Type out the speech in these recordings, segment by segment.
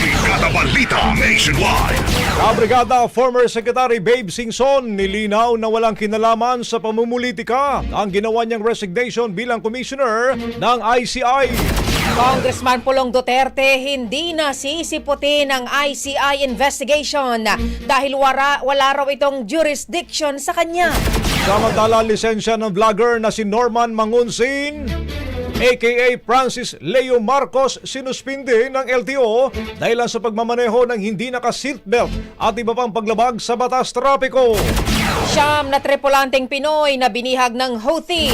Brigada Balita Nationwide. Kabrigada former Secretary Babe Singson nilinaw na walang kinalaman sa pamumulitika ang ginawa niyang resignation bilang commissioner ng ICI. Congressman Pulong Duterte hindi na sisiputin ang ICI investigation dahil wala, wala raw itong jurisdiction sa kanya. Samantala, lisensya ng vlogger na si Norman Mangunsin aka Francis Leo Marcos sinuspinde ng LTO dahil sa pagmamaneho ng hindi naka-seatbelt at iba pang paglabag sa batas trapiko. Siyam na tripulanteng Pinoy na binihag ng Houthi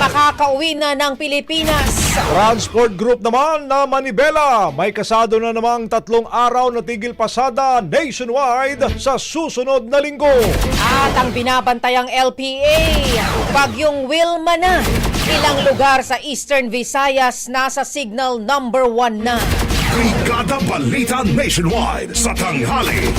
makakauwi na ng Pilipinas. Transport Group naman na Manibela may kasado na namang tatlong araw na tigil pasada nationwide sa susunod na linggo. At ang binabantayang LPA, bagyong Wilma na. Ilang lugar sa Eastern Visayas nasa signal number 1 na. Brigada Balita Nationwide. Sa tanghali.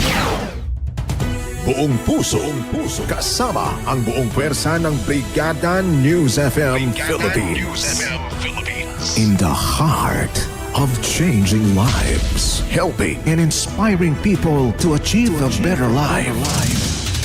Buong puso, buong puso, kasama ang buong pwersa ng Brigada News FM Philippines. In the heart of changing lives, helping and inspiring people to achieve a better life.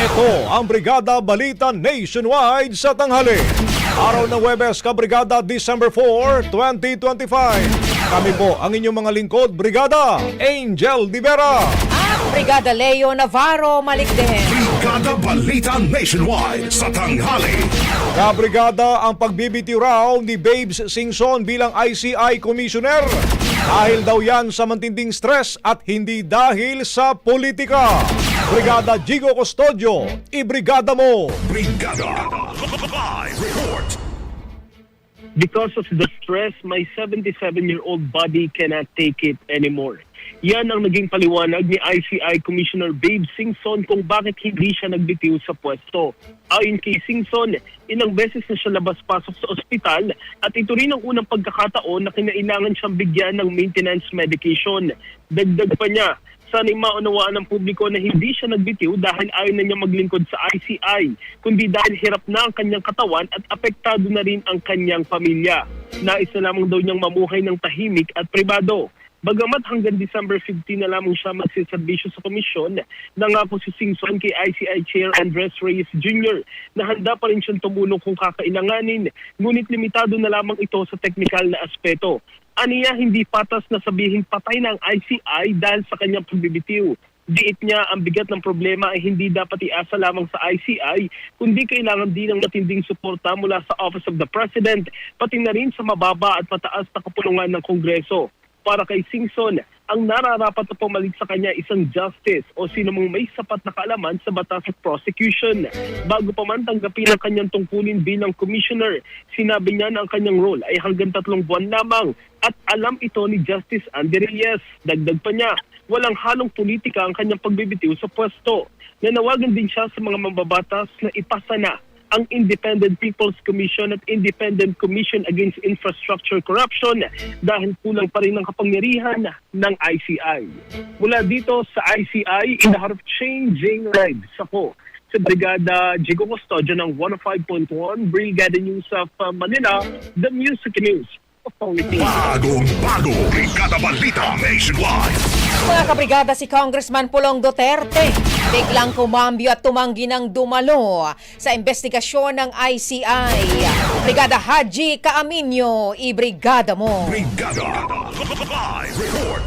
ito ang Brigada Balita Nationwide sa tanghali. Araw ng Webes, Kabrigada, December 4, 2025. Kami po ang inyong mga lingkod, Brigada Angel Divera. At Brigada Leo Navarro Malikden. Brigada Balita Nationwide. Sa tanghali. Kabrigada ang pagbibitiw raw ni Babes Singson bilang ICI Commissioner. Dahil daw yan sa matinding stress at hindi dahil sa politika. Brigada Jigo Custodio, ibrigada mo! Brigada. Live report. because of the stress, my 77 year old body cannot take it anymore. Yan ang naging paliwanag ni ICI Commissioner Babe Singson kung bakit hindi siya nagbitiw sa pwesto. Ayon kay Singson, ilang beses na siya labas-pasok sa ospital at ito rin ang unang pagkakataon na kinailangan siyang bigyan ng maintenance medication. Dagdag pa niya, sana'y maunawaan ng publiko na hindi siya nagbitiw dahil ayaw na niya maglingkod sa ICI, kundi dahil hirap na ang kanyang katawan at apektado na rin ang kanyang pamilya. Nais na lamang daw niyang mamuhay ng tahimik at pribado. Bagamat hanggang December 15 na lamang siya magsiservisyo sa komisyon, nangako si Singson kay ICI Chair Andres Reyes Jr. na handa pa rin siyang tumulong kung kakailanganin, ngunit limitado na lamang ito sa teknikal na aspeto. Aniya hindi patas na sabihin patay ng ICI dahil sa kanyang pagbibitiw. Diit niya ang bigat ng problema ay hindi dapat iasa lamang sa ICI, kundi kailangan din ng matinding suporta mula sa Office of the President, pati na rin sa mababa at mataas na kapulungan ng Kongreso. Para kay Singson, ang nararapat na pumalit sa kanya isang justice o sino mong may sapat na kaalaman sa batas at prosecution. Bago pa man tanggapin ang kanyang tungkulin bilang commissioner, sinabi niya na ang kanyang role ay hanggang tatlong buwan lamang at alam ito ni Justice Andy Reyes. Dagdag pa niya, walang halong politika ang kanyang pagbibitiw sa pwesto. Nanawagan din siya sa mga mambabatas na ipasa na ang Independent People's Commission at Independent Commission Against Infrastructure Corruption dahil kulang pa rin ang kapangyarihan ng ICI. Mula dito sa ICI, in the heart of changing lives, ako sa Brigada Jigo Custodio ng 105.1 Brigada News of uh, Manila, the Music News. Bagong bago, Brigada Balita Nationwide. Mga kabrigada si Congressman Pulong Duterte biglang kumambyo at tumanggi ng dumalo sa investigasyon ng ICI. Brigada Haji Kaaminyo, ibrigada mo. Brigada.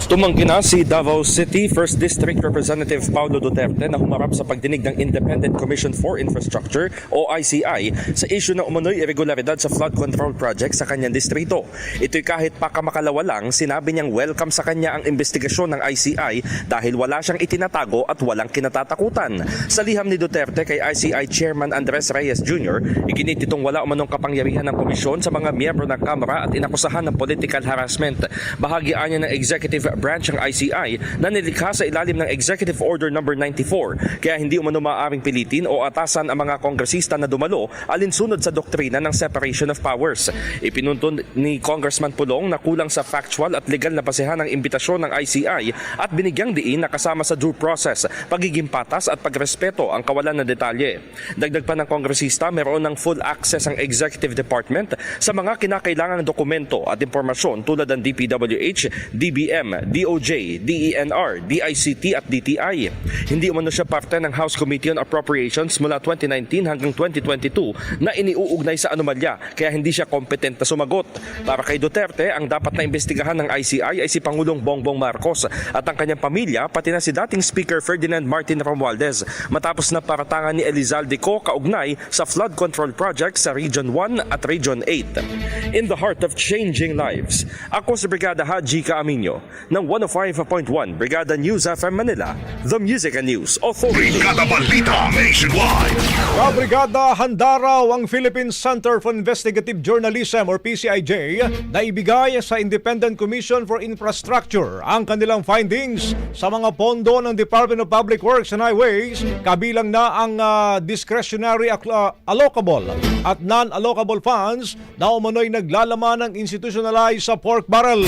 Tumanggi na si Davao City 1st District Representative Paulo Duterte na humarap sa pagdinig ng Independent Commission for Infrastructure o ICI sa issue ng umano'y irregularidad sa flood control project sa kanyang distrito. Ito'y kahit pakamakalawa lang, sinabi niyang welcome sa kanya ang investigasyon ng ICI dahil wala siyang itinatago at walang kinatatakutan. Sa liham ni Duterte kay ICI Chairman Andres Reyes Jr., iginit itong wala umanong kapangyarihan ng komisyon sa mga miyembro ng Kamara at inakusahan ng political harassment. Bahagi anya ng executive branch ang ICI na nilikha sa ilalim ng Executive Order No. 94 kaya hindi umano maaaring pilitin o atasan ang mga kongresista na dumalo alinsunod sa doktrina ng separation of powers. Ipinunto ni Congressman Pulong na kulang sa factual at legal na basehan ng imbitasyon ng ICI at binigyang diin na kasama sa due process, pagiging patas at pagrespeto ang kawalan ng detalye. Dagdag pa ng kongresista, meron ng full access ang Executive Department sa mga kinakailangang dokumento at impormasyon tulad ng DPWH, DBM, DOJ, DENR, DICT at DTI. Hindi umano siya parte ng House Committee on Appropriations mula 2019 hanggang 2022 na iniuugnay sa anomalya kaya hindi siya competent na sumagot. Para kay Duterte, ang dapat na imbestigahan ng ICI ay si Pangulong Bongbong Marcos at ang kanyang pamilya pati na si dating Speaker Ferdinand Martin Romualdez matapos na paratangan ni Elizalde Co kaugnay sa flood control project sa Region 1 at Region 8. In the heart of changing lives, ako si Brigada Haji Kaaminyo ng 105.1 Brigada News FM Manila, The Music and News Authority. Brigada Balita Nationwide. Kabrigada handa raw ang Philippine Center for Investigative Journalism or PCIJ na ibigay sa Independent Commission for Infrastructure ang kanilang findings sa mga pondo ng Department of Public Works and Highways kabilang na ang ah, discretionary ah, allocable at non-allocable funds na umano'y naglalaman ng institutionalized sa pork barrel.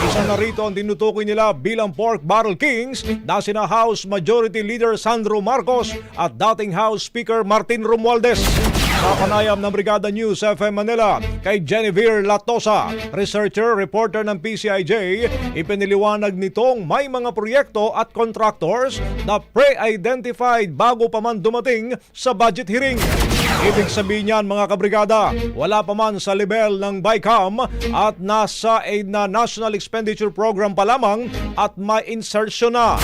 Isa na rito ang tinutukoy nila bilang Pork Barrel Kings na sina House Majority Leader Sandro Marcos at dating House Speaker Martin Romualdez. Sa panayam ng Brigada News FM Manila kay Genevieve Latosa, researcher, reporter ng PCIJ, ipiniliwanag nitong may mga proyekto at contractors na pre-identified bago pa man dumating sa budget hearing. Ibig sabihin niyan mga kabrigada, wala pa man sa level ng BICAM at nasa aid na National Expenditure Program pa lamang at may insertion na.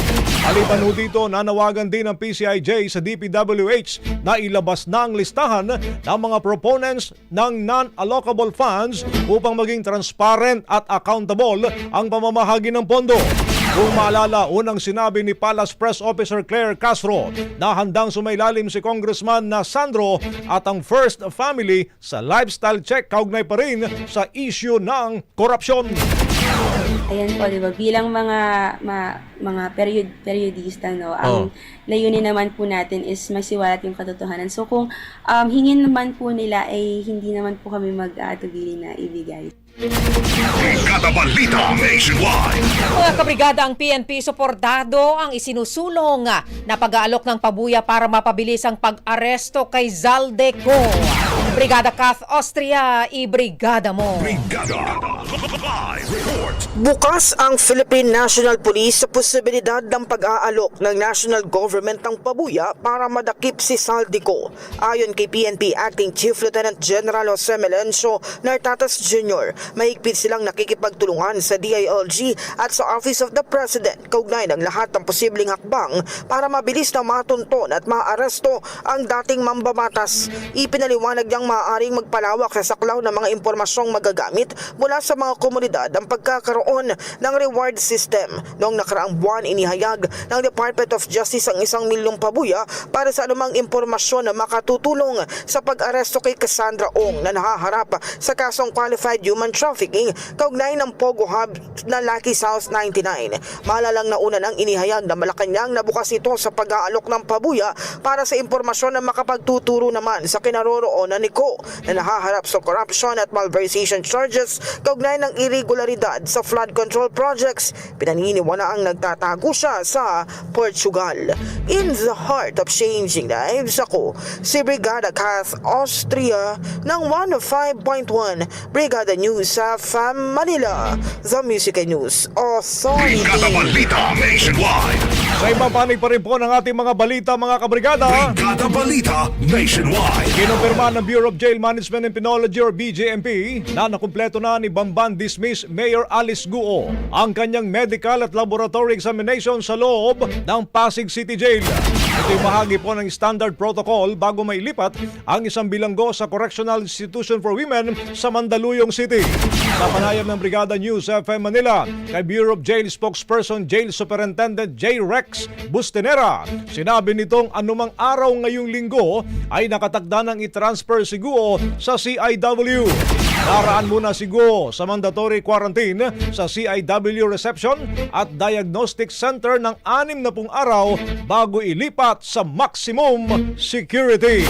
Aliban ho dito, nanawagan din ng PCIJ sa DPWH na ilabas na ang listahan ng mga proponents ng non-allocable funds upang maging transparent at accountable ang pamamahagi ng pondo. Kung maalala, unang sinabi ni Palace Press Officer Claire Castro na handang sumailalim si Congressman na Sandro at ang First Family sa lifestyle check kaugnay pa rin sa issue ng korupsyon. Ayan po, di ba? Bilang mga ma, mga period, periodista, no, ang layunin naman po natin is masiwalat yung katotohanan. So kung um, hingin naman po nila, ay hindi naman po kami mag-aatubili na ibigay. Brigada Balita Nationwide. Mga kabrigada, ang PNP suportado ang isinusulong na pag-aalok ng pabuya para mapabilis ang pag-aresto kay Zaldeco. Brigada Kath Austria, i-brigada mo. Brigada. Live report. Bukas ang Philippine National Police sa posibilidad ng pag-aalok ng national government ng pabuya para madakip si Saldico. Ayon kay PNP Acting Chief Lieutenant General Jose Melencio Nartatas Jr., mahigpit silang nakikipagtulungan sa DILG at sa Office of the President kaugnay ng lahat ng posibleng hakbang para mabilis na matunton at maaresto ang dating mambabatas. Ipinaliwanag niyang maaaring magpalawak sa saklaw ng mga impormasyong magagamit mula sa mga komunidad ang pagkakaroon ng reward system. Noong nakaraang buwan, inihayag ng Department of Justice ang isang milyong pabuya para sa anumang impormasyon na makatutulong sa pag-aresto kay Cassandra Ong na nahaharap sa kasong qualified human trafficking kaugnay ng Pogo Hub na Lucky South 99. Malalang nauna nang inihayag na Malacanang na bukas ito sa pag-aalok ng pabuya para sa impormasyon na makapagtuturo naman sa kinaroroonan ni Ko na nahaharap sa corruption at malversation charges kaugnay ng irregularidad sa flood control projects. Pinaniniwala ang nagtatago siya sa Portugal. In the heart of changing lives, ako si Brigada Kath Austria ng 105.1 Brigada News sa FAM Manila, The Music and News Authority. Brigada Balita Nationwide. Sa ibang panig pa rin po ng ating mga balita mga kabrigada. Brigada Balita Nationwide. Kinumpirma ng Bureau of Jail Management and Penology or BJMP na nakumpleto na ni Bamban Dismiss Mayor Alice Guo ang kanyang medical at laboratory examination sa loob ng Pasig City Jail. Ito'y bahagi po ng standard protocol bago mailipat ang isang bilanggo sa Correctional Institution for Women sa Mandaluyong City. Sa panayam ng Brigada News FM Manila kay Bureau of Jail spokesperson Jail Superintendent J. Rex Bustenera, sinabi nitong anumang araw ngayong linggo ay nakatakda ng i-transfer si Guo sa CIW. Naraan muna si Guo sa mandatory quarantine sa CIW reception at diagnostic center ng anim na pung araw bago ilipat sa maximum security.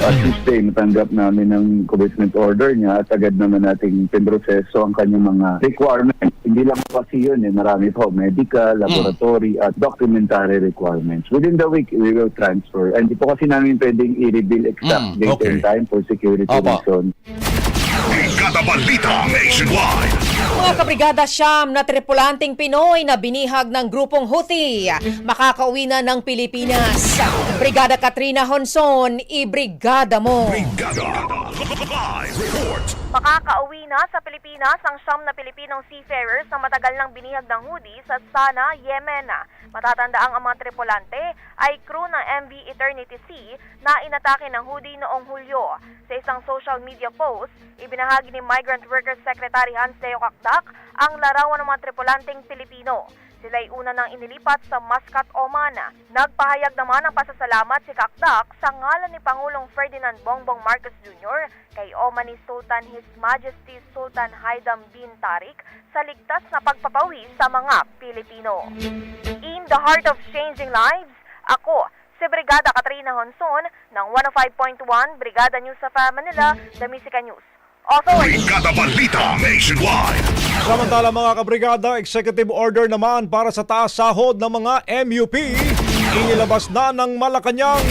At this day, natanggap namin ng commitment order niya at agad naman nating pinroseso ang kanyang mga requirements. Hindi lang kasi yun, eh, marami po, medical, laboratory, at documentary requirements. Within the week, we will transfer. And hindi po kasi namin pwedeng i-reveal exact Mm, date okay. and time for security Opo. reasons. Brigada Balita Nationwide. Mga kabrigada siyam na tripulanteng Pinoy na binihag ng grupong Houthi makakauwi na ng Pilipinas. Brigada Katrina Honson, i-brigada mo. Brigada. Live report. Makakauwi na sa Pilipinas ang siyam na Pilipinong seafarers na matagal nang binihag ng Houthi sa Sana, Yemen. Matatandaang ang mga tripulante ay crew ng MV Eternity Sea na inatake ng Houthi noong Hulyo. Sa isang social media post, ibinahagi ni Migrant Workers Secretary Hans Leo Kakdak ang larawan ng mga tripulanteng Pilipino. Sila'y una nang inilipat sa Muscat, Oman. Nagpahayag naman ng pasasalamat si Kakdak sa ngalan ni Pangulong Ferdinand Bongbong Marcos Jr. kay Omani Sultan His Majesty Sultan Haitham bin Tariq sa ligtas na pagpapawi sa mga Pilipino. In the heart of changing lives, ako, si Brigada Katrina Honson ng 105.1 Brigada News sa Manila, The Musica News. Authority. Brigada Balita Nationwide. Samantala mga kabrigada, executive order naman para sa taas sahod ng mga MUP. Inilabas na ng Malacanang.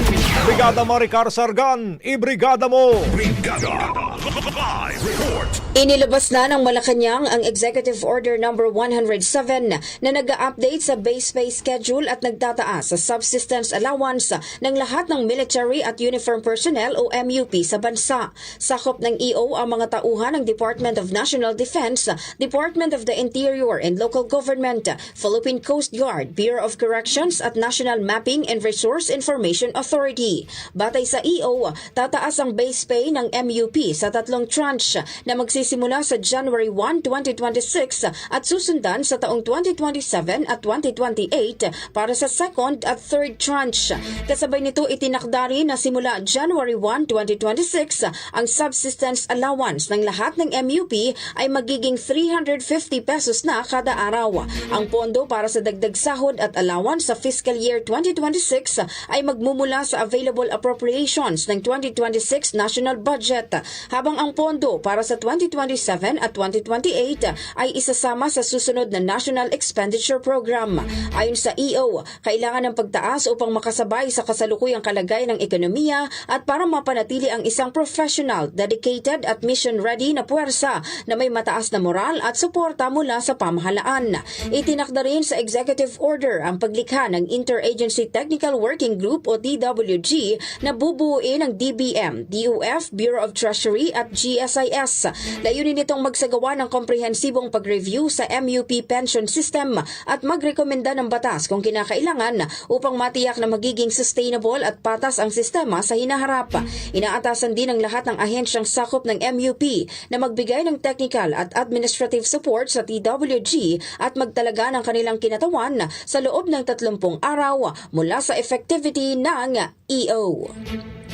Brigada Maricar Sargan, i-brigada mo. Brigada. Live report. Inilabas na ng Malacanang ang Executive Order No. 107 na nag-update sa base pay schedule at nagtataas sa subsistence allowance ng lahat ng military at uniform personnel o MUP sa bansa. Sakop ng EO ang mga tauhan ng Department of National Defense, Department of the Interior and Local Government, Philippine Coast Guard, Bureau of Corrections at National Mapping and Resource Information Authority. Batay sa EO, tataas ang base pay ng MUP sa tatlong tranche na magsisimula sa January 1, 2026 at susundan sa taong 2027 at 2028 para sa second at third tranche. Kasabay nito itinakda rin na simula January 1, 2026 ang subsistence allowance ng lahat ng MUP ay magiging 350 pesos na kada araw. Ang pondo para sa dagdag sahod at allowance sa fiscal year 2026 ay magmumula sa available appropriations ng 2026 national budget habang ang pondo para sa 2027 at 2028 ay isasama sa susunod na National Expenditure Program. Ayon sa EO, kailangan ng pagtaas upang makasabay sa kasalukuyang kalagayan ng ekonomiya at para mapanatili ang isang professional, dedicated at mission-ready na puwersa na may mataas na moral at suporta mula sa pamahalaan. Itinakda rin sa executive order ang paglikha ng Interagency Technical Working Group o DWG na bubuuin ng DBM, DOF, Bureau of Treasury at GSIS. Layunin nitong magsagawa ng komprehensibong pag-review sa MUP pension system at magrekomenda ng batas kung kinakailangan upang matiyak na magiging sustainable at patas ang sistema sa hinaharap. Inaatasan din ng lahat ng ahensyang sakop ng MUP na magbigay ng technical at administrative support sa TWG at magtalaga ng kanilang kinatawan sa loob ng 30 araw mula sa effectivity ng EO.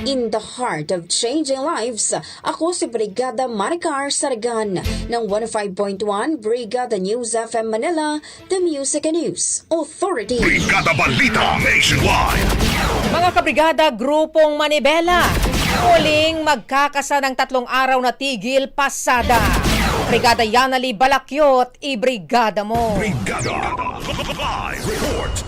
In the heart of changing lives, ako si Brigada Maricar Sargan ng 105.1 Brigada News FM Manila, The Music and News Authority. Brigada Balita Nationwide. Mga kabrigada, grupong Manibela. Muling magkakasa ng tatlong araw na tigil pasada. Brigada Yanali Balakyot, i-brigada mo. Brigada. Live report.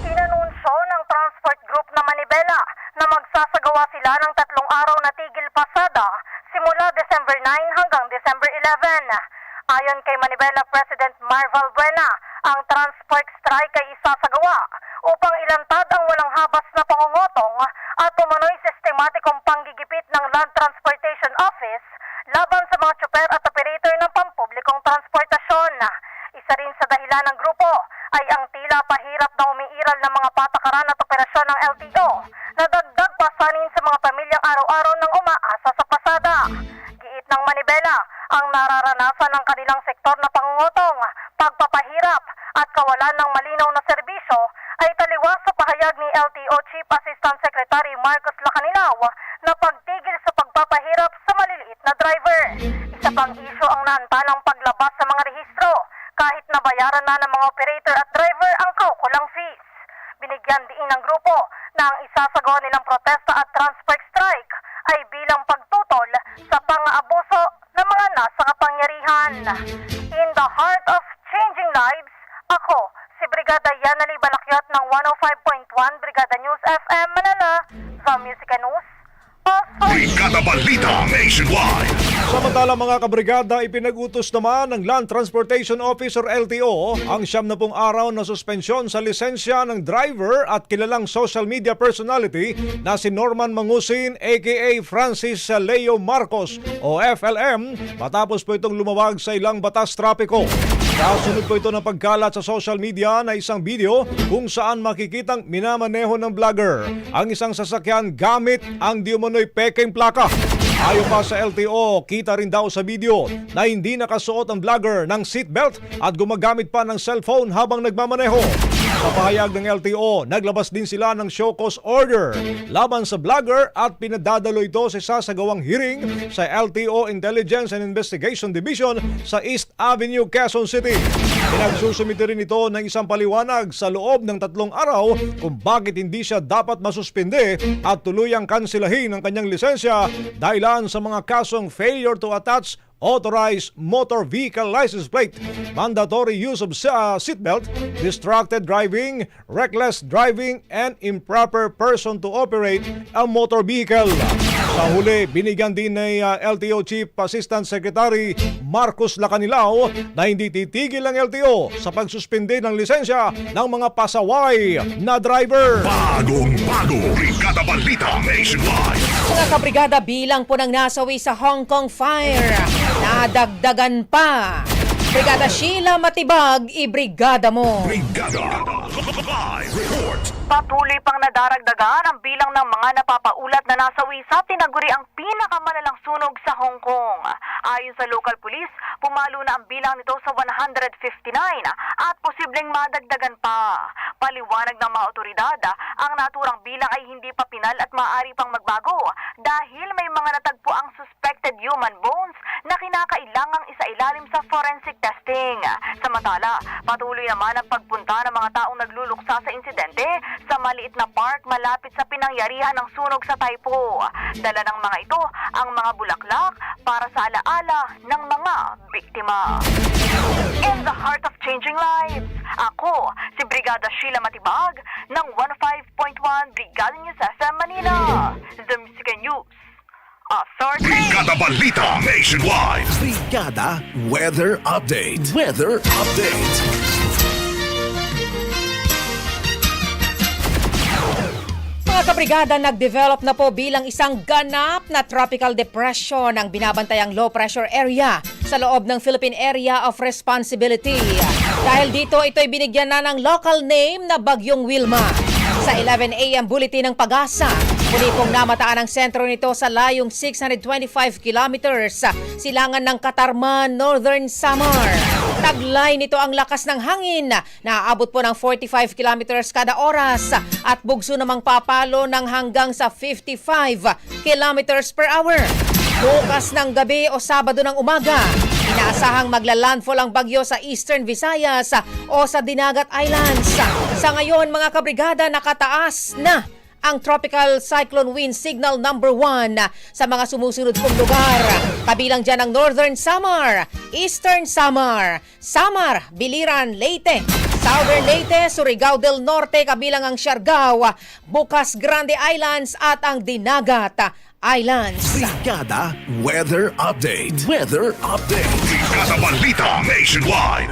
Na Manibela na magsasagawa sila ng tatlong araw na tigil pasada simula December 9 hanggang December 11. Ayon kay Manibela President Marval Buena, ang transport strike ay isasagawa upang ilantad ang walang habas na pangungotong at umano'y sistematikong panggigipit ng Land Transportation Office laban sa mga tsuper at Authority. Brigada Balita Nationwide. Samantala mga kabrigada, ipinag-utos naman ng Land Transportation Office or LTO ang siyam na pong araw na suspensyon sa lisensya ng driver at kilalang social media personality na si Norman Mangusin aka Francis Leo Marcos o FLM matapos po itong lumawag sa ilang batas trapiko. Kasunod po ito ng pagkalat sa social media na isang video kung saan makikitang minamaneho ng vlogger ang isang sasakyan gamit ang di umano'y peking plaka. Ayon pa sa LTO, kita rin daw sa video na hindi nakasuot ang vlogger ng seatbelt at gumagamit pa ng cellphone habang nagmamaneho. Sa ng LTO, naglabas din sila ng show cause order laban sa vlogger at pinadadalo ito sa sasagawang hearing sa LTO Intelligence and Investigation Division sa East Avenue, Quezon City. Pinagsusumite rin ito ng isang paliwanag sa loob ng tatlong araw kung bakit hindi siya dapat masuspinde at tuluyang kansilahin ang kanyang lisensya dahilan sa mga kasong failure to attach authorized motor vehicle license plate, mandatory use of uh, seatbelt, distracted driving, reckless driving, and improper person to operate a motor vehicle. Sa huli, binigyan din ni uh, LTO Chief Assistant Secretary Marcos Lacanilao na hindi titigil ng LTO sa pagsuspende ng lisensya ng mga pasaway na driver. Bagong bago. Brigada Balita Nationwide. Mga kabrigada bilang po ng nasawi sa Hong Kong fire, nadagdagan pa. Brigada Sheila Matibag, ibrigada mo. Brigada Live Report. Patuloy pang nadaragdagan ang bilang ng mga napapaulat na nasawi sa tinaguri ang pinakamalalang sunog sa Hong Kong. Ayon sa local police, pumalo na ang bilang nito sa 159 at posibleng madagdagan pa. Paliwanag ng mga otoridad, ang naturang bilang ay hindi pa pinal at maaari pang magbago dahil may mga natagpo ang suspected human bones na kinakailangang isailalim sa forensic testing. Samantala, patuloy naman ang pagpunta ng mga taong nagluluksa sa insidente sa maliit na park malapit sa pinangyarihan ng sunog sa Taipo. Dala ng mga ito ang mga bulaklak para sa alaala ng mga biktima. In the heart of changing lives, ako si Brigada Sheila Matibag ng 15.1 Brigada News FM Manila. The Music and News Authority. Brigada Balita Nationwide. Brigada Weather Update. Weather Update. Mga kabrigada, nag-develop na po bilang isang ganap na tropical depression ang binabantayang low pressure area sa loob ng Philippine Area of Responsibility. Dahil dito, ito'y binigyan na ng local name na Bagyong Wilma. Sa 11 a.m. bulletin ng pag-asa, muli pong namataan ang sentro nito sa layong 625 kilometers sa silangan ng Katarman, Northern Samar. Taglay nito ang lakas ng hangin na aabot po ng 45 kilometers kada oras at bugso namang papalo ng hanggang sa 55 kilometers per hour. Bukas ng gabi o Sabado ng umaga, inaasahang maglalandfall ang bagyo sa Eastern Visayas o sa Dinagat Islands. Sa ngayon, mga kabrigada, nakataas na ang Tropical Cyclone Wind Signal number 1 sa mga sumusunod kong lugar. Kabilang dyan ang Northern Samar, Eastern Samar, Samar, Biliran, Leyte, Southern Leyte, Surigao del Norte, kabilang ang Siargao, Bukas Grande Islands at ang Dinagat Islands. Brigada Weather Update. Weather Update. Brigada Balita Nationwide.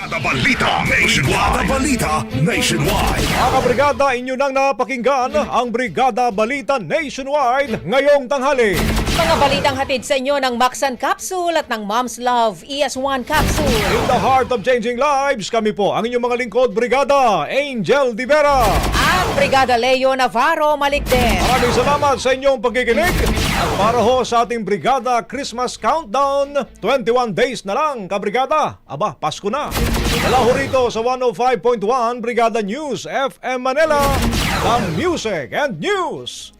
Brigada Balita Nationwide. Brigada Balita Nationwide. Mga kabrigada, inyo nang napakinggan ang Brigada Balita Nationwide ngayong tanghali. Mga balitang hatid sa inyo ng Maxan Capsule at ng Mom's Love ES1 Capsule. In the heart of changing lives, kami po ang inyong mga lingkod, Brigada Angel Di Vera. At Brigada Leo Navarro Malikden. Maraming salamat sa inyong pagkikinig. Para ho sa ating Brigada Christmas Countdown, 21 days na lang, kabrigada. Aba, Pasko na. Wala ho rito sa 105.1 Brigada News FM Manila, the Music and News